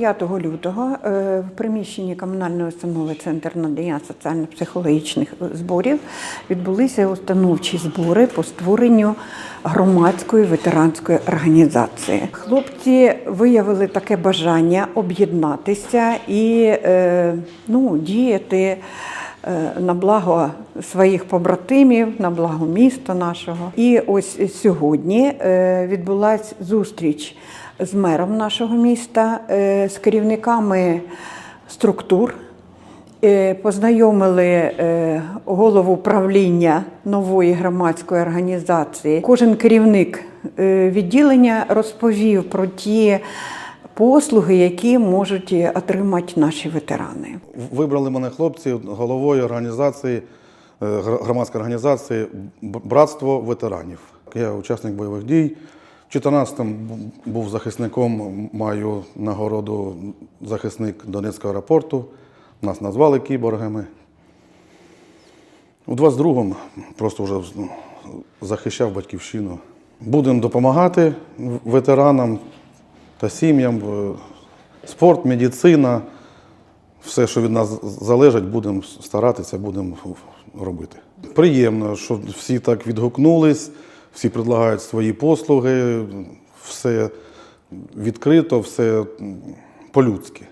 5 лютого е, в приміщенні комунальної установи Центр надання соціально-психологічних зборів відбулися установчі збори по створенню громадської ветеранської організації. Хлопці виявили таке бажання об'єднатися і е, ну, діяти. е, На благо своїх побратимів, на благо міста нашого. І ось сьогодні е, відбулася зустріч з мером нашого міста, е, з керівниками структур. Е, Познайомили голову правління нової громадської організації. Кожен керівник відділення розповів про ті послуги, які можуть отримати наші ветерани. Вибрали мене хлопці головою організації, громадської організації Братство ветеранів. Я учасник бойових дій. В 14-му був захисником, маю нагороду захисник Донецького аеропорту. Нас назвали кіборгами. У 22-му просто вже захищав батьківщину. Будемо допомагати ветеранам та сім'ям. е, Спорт, медицина, все, що від нас залежить, будемо старатися, будемо робити. Приємно, що всі так відгукнулись, всі предлагають свої послуги, все відкрито, все по-людськи.